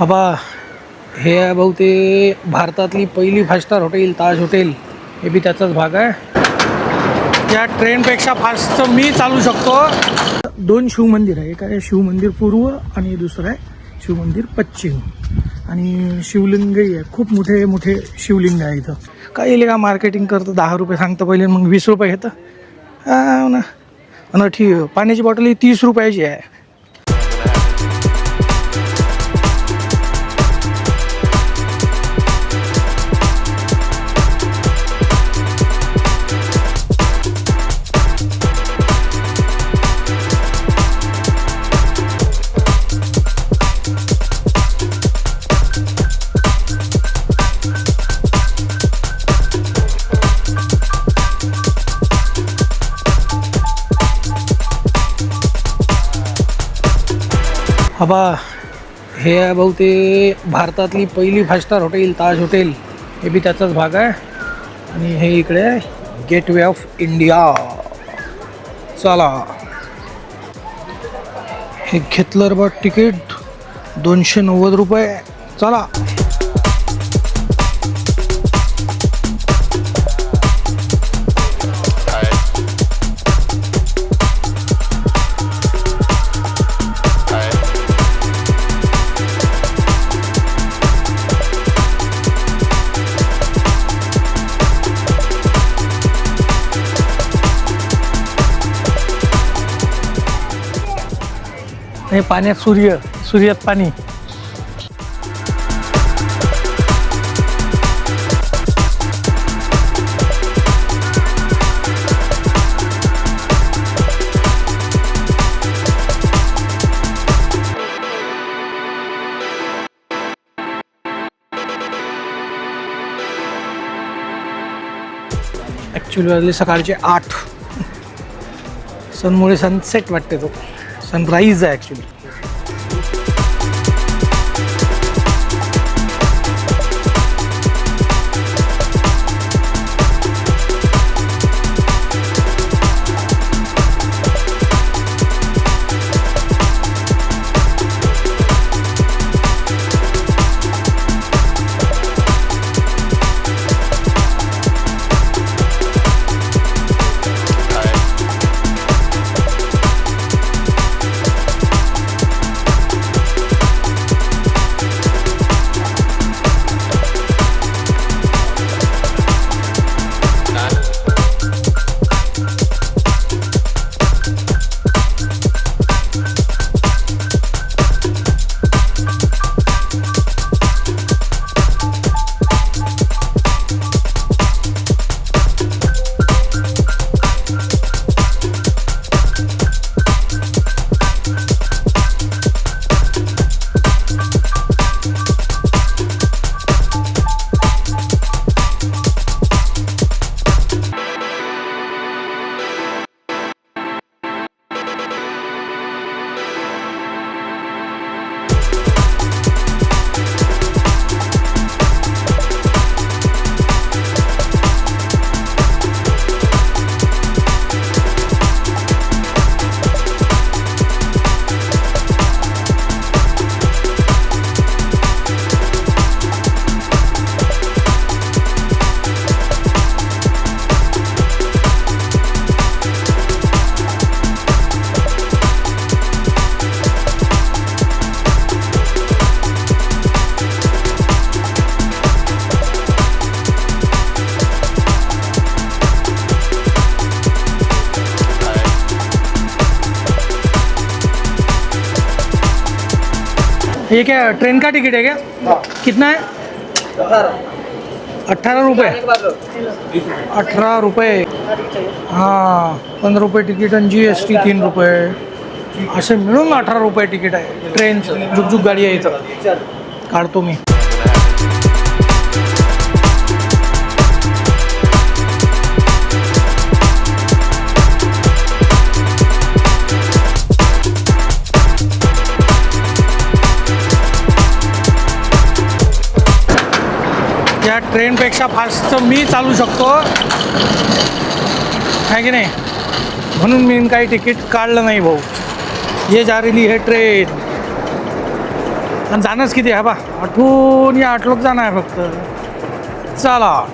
आबा हे आहे भाऊ ते भारतातली पहिली five star hotel Taj hotel हे बी त्याचाच भाग आहे. त्या ट्रेनपेक्षा फास्ट मी चालू शकतो. दोन शिवमंदिर आहे. एक आहे शिवमंदिर पूर्व आणि दुसरं आहे शिवमंदिर पश्चिम. आणि शिवलिंगही आहे. खूप मोठे मोठे शिवलिंग आहे इथं. काय येईल का मार्केटिंग करतं? दहा रुपये सांगतं पहिले मग वीस रुपये घेतं. हो ना. ठीक पाण्याची बॉटल ही तीस रुपयाची आहे. हबा हे आहे भाऊ ते भारतातली पहिली five star hotel Taj hotel हे बी त्याचाच भाग आहे. आणि हे इकडे आहे ऑफ इंडिया चला. हे घेतलं बा तिकीट दोनशे नव्वद रुपये. चला. हे पाण्यात सूर्य सूर्यात पाणी. ॲक्च्युली वाजले सकाळचे आठ. सनमुळे सनसेट वाटते तो. सनराईज आहे ॲक्च्युली ये क्या ट्रेन का टिकट है क्या? कितना है? अट्ठारह रुपये अठरा रुपये हां पंधरा रुपये तिकीट आणि जी एस टी तीन रुपये असे मिळून अठरा रुपये तिकीट आहे ट्रेनचं जुगजुग गाडी आहे इथं. काढतो मी. या ट्रेनपेक्षा फास्ट मी चालू शकतो. आहे की नाही? म्हणून मी काही तिकीट काढलं नाही भाऊ. ये जा रेली हे ट्रेन. आणि जाणंच किती आहे बा आठवून या आठ लोक जाणं आहे फक्त. चला.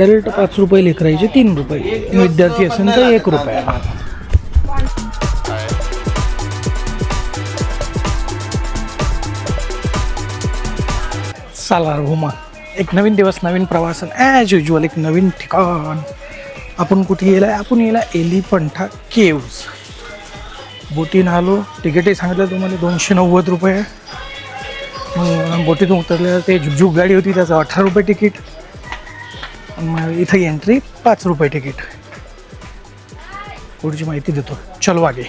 आहे पाच रुपये लेकरायचे तीन रुपये. विद्यार्थी असेल तर एक रुपया. चला घुमा एक नवीन दिवस नवीन प्रवास ॲज युजल एक नवीन ठिकाण. आपण कुठे गेलाय? आपण गेला एलिफंटा केव्ज. बोटीनं आलो तिकीटही सांगितलं तुम्हाला दोनशे नव्वद रुपये. मग बोटीतून उतरल्यावर ते झुकझुक गाडी होती त्याचं अठरा रुपये तिकीट. इथं एंट्री पाच रुपये तिकीट पुढची माहिती देतो. चलो आगे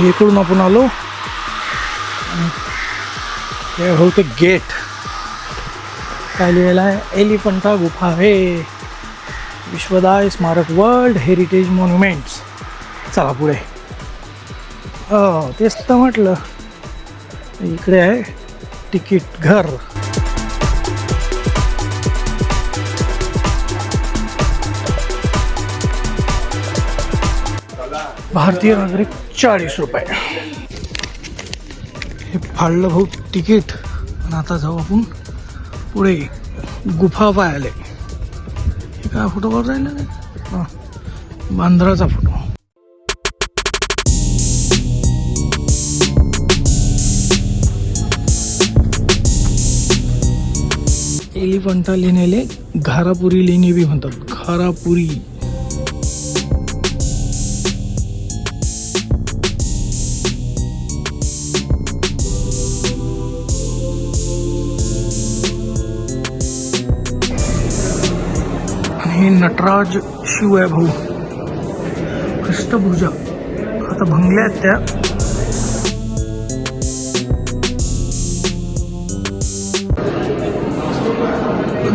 हे इकडून आपण आलो. हे होते गेट. काय लिहिलेलं आहे? एलिफंटा गुफा हे विश्वदाय स्मारक वर्ल्ड हेरिटेज मॉन्युमेंट्स. चला पुढे. हो तेच तर म्हटलं. इकडे आहे. तिकीट घर. भारतीय नागरिक चाळीस रुपये. हे फाळलं भाऊ तिकीट. आणि आता जाऊ आपण पुढे गुफा पाहायला. हे काय फोटो काढून राहिला नाही बांद्राचा फोटो. एलिफंटा लेण्याले घारापुरी लेणी बी म्हणतात. घारापुरी. हे नटराज शिव भाऊ कृष्णपूजा आता भंगल्या आहेत त्या।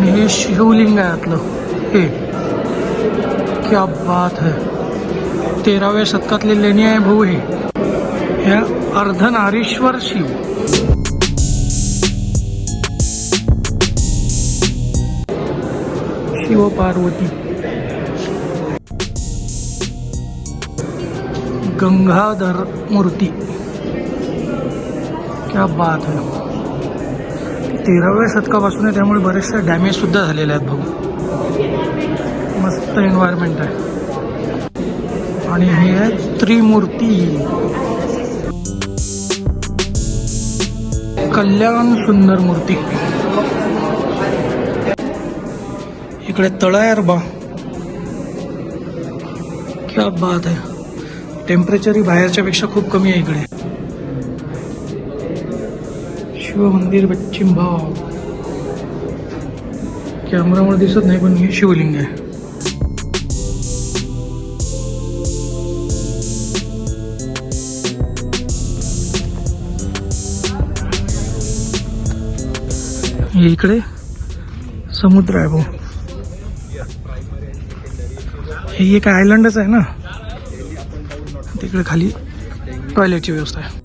हे शिवलिंग आहे आतलं हे, क्या बात है। तेराव्या शतकातले लेणी आहे भाऊ हे अर्धनारीश्वर शिव। शिव पार्वती. गंगाधर मूर्ती. क्या बात है. तेराव्या शतकापासून आहे त्यामुळे बरेचशा डॅमेज सुद्धा झालेले आहेत भाऊ मस्त एन्व्हायरमेंट आहे. आणि हे आहे त्रिमूर्ती. कल्याण सुंदर मूर्ती. इकडे तळा आहे बा. क्या बात आहे टेम्परेचरही बाहेरच्या पेक्षा खूप कमी आहे इकडे. शिव मंदिर पश्चिम भाव कॅमेरामुळे दिसत नाही पण हे शिवलिंग आहे. इकडे समुद्र आहे भाऊ हे एक आयलंडच आहे ना. तिकडे खाली टॉयलेटची व्यवस्था आहे.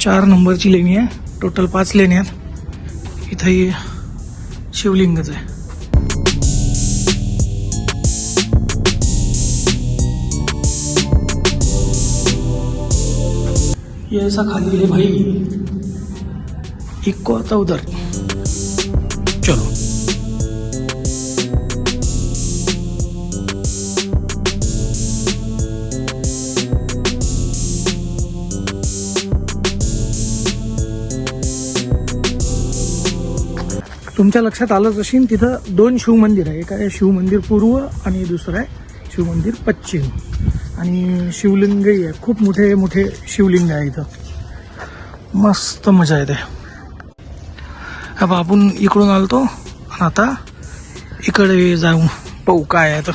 चार नंबरची लेणी आहे. टोटल पाच लेणी आहेत. इथं हे शिवलिंगच आहे. ये ऐसा खाली है भाई। इक्को आता उधर। चलो। तुमच्या लक्षात आलंच असेल तिथं दोन शिवमंदिर आहे. एक आहे शिवमंदिर पूर्व आणि दुसरं आहे शिवमंदिर पश्चिम. आणि शिवलिंगही आहे. खूप मोठे मोठे शिवलिंग आहे इथं. मस्त मजा येते. अब आपण इकडून आलतो. आणि आता इकडे जाऊन पाहू काय आहे तर.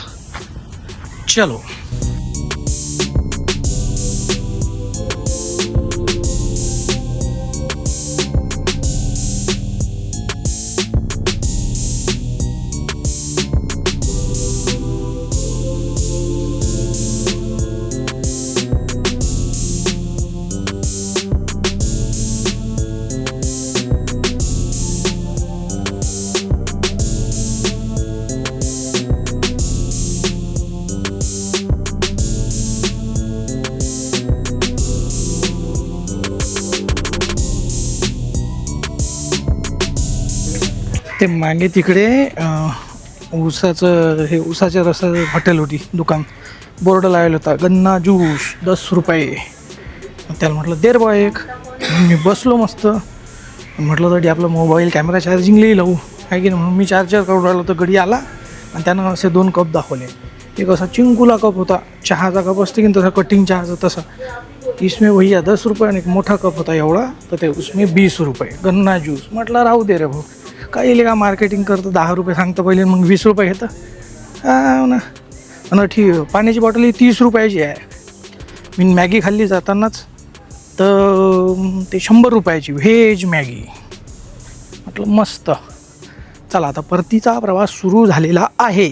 चलो. ते मागे तिकडे ऊसाचं हे ऊसाच्या रसाचं हॉटेल होती दुकान. बोर्ड लावला होता गन्ना ज्यूस दस रुपये. त्याला म्हटलं देर बा एक. मी बसलो मस्त. म्हटलं तरी आपला मोबाईल कॅमेरा चार्जिंगलाही लावू. आहे की नाही? म्हणून मी चार्जर करून राहिलो तर घडी आला. आणि त्यानं असे दोन कप दाखवले. एक असा चिंकुला कप होता. चहाचा कप असते की तसा कटिंग चहाचा तसा. इसमे भैया दस रुपये आणि एक मोठा कप होता एवढा. तर ते उसमे बीस रुपये. गन्ना ज्यूस म्हटलं राहू दे रे भाऊ. काही येईल का मार्केटिंग करतं दहा रुपये सांगतं पहिले मग वीस रुपये घेतं. हा हो ना. आणि ठीक पाण्याची बॉटल ही तीस रुपयाची आहे. मी मॅगी खाल्ली जातानाच तर ते शंभर रुपयाची व्हेज मॅगी. म्हटलं मस्त. चला आता परतीचा प्रवास सुरू झालेला आहे.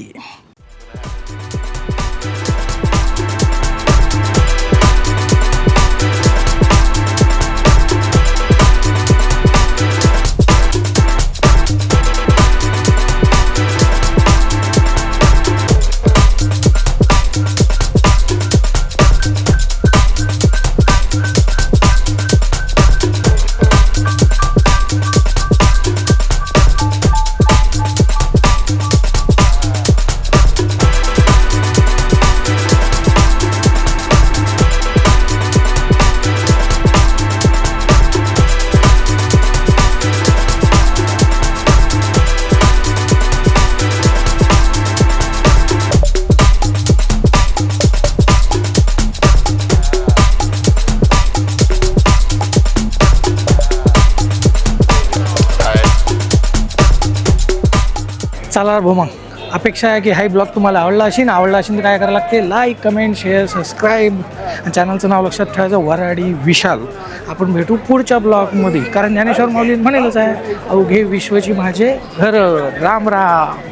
चालणार भोमांग. मग अपेक्षा आहे की हा ब्लॉग तुम्हाला आवडला असेल आवडला असेल तर काय करायला लागते? लाईक कमेंट शेअर सबस्क्राईब चॅनलचं नाव लक्षात ठेवायचं वराडी विशाल. आपण भेटू पुढच्या ब्लॉगमध्ये. कारण ज्ञानेश्वर माऊली म्हणेलच आहे अवघे विश्वची माझे घर. राम राम.